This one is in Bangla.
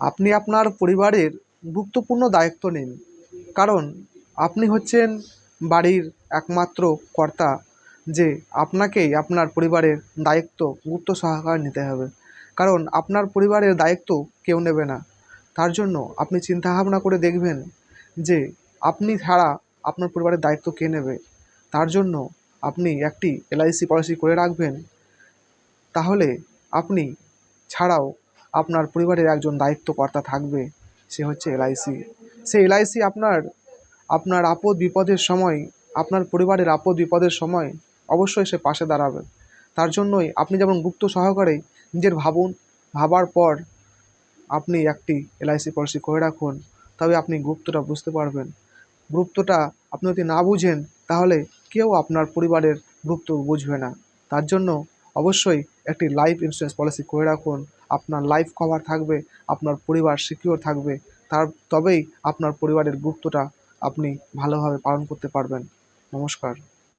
আপনি আপনার পরিবারের গুরুত্বপূর্ণ দায়িত্ব নিন। কারণ আপনি হচ্ছেন বাড়ির একমাত্র কর্তা, যে আপনাকেই আপনার পরিবারের দায়িত্ব, গুরুত্ব সহকারে নিতে হবে। কারণ আপনার পরিবারের দায়িত্ব কেউ নেবে না। তার জন্য আপনি চিন্তা ভাবনা করে দেখবেন যে আপনি ছাড়া আপনার পরিবারের দায়িত্ব কে নেবে। তার জন্য আপনি একটি এলআইসি পলিসি করে রাখবেন। তাহলে আপনি ছাড়াও আপনার পরিবারের একজন দায়িত্বকর্তা থাকবে, সে হচ্ছে এলআইসি সেই এলআইসি আপনার আপনার আপদ বিপদের সময়, আপনার পরিবারের আপদ বিপদের সময় অবশ্যই সে পাশে দাঁড়াবে। তার জন্যই আপনি যেমন গুপ্ত সহকারে নিজের ভাবুন, ভাবার পর আপনি একটি এলআইসি পলিসি করে রাখুন, তবে আপনি গুপ্তটা বুঝতে পারবেন। গুরুত্বটা আপনি যদি না বুঝেন, তাহলে কেউ আপনার পরিবারের গুরুত্ব বুঝবে না। তার জন্য অবশ্যই একটি লাইফ ইন্স্যুরেন্স পলিসি করে রাখুন। আপনার লাইফ কভার থাকবে, আপনার পরিবার সিকিওর থাকবে, তার তবেই আপনার পরিবারের গুরুত্বটা আপনি ভালোভাবে পালন করতে পারবেন। নমস্কার।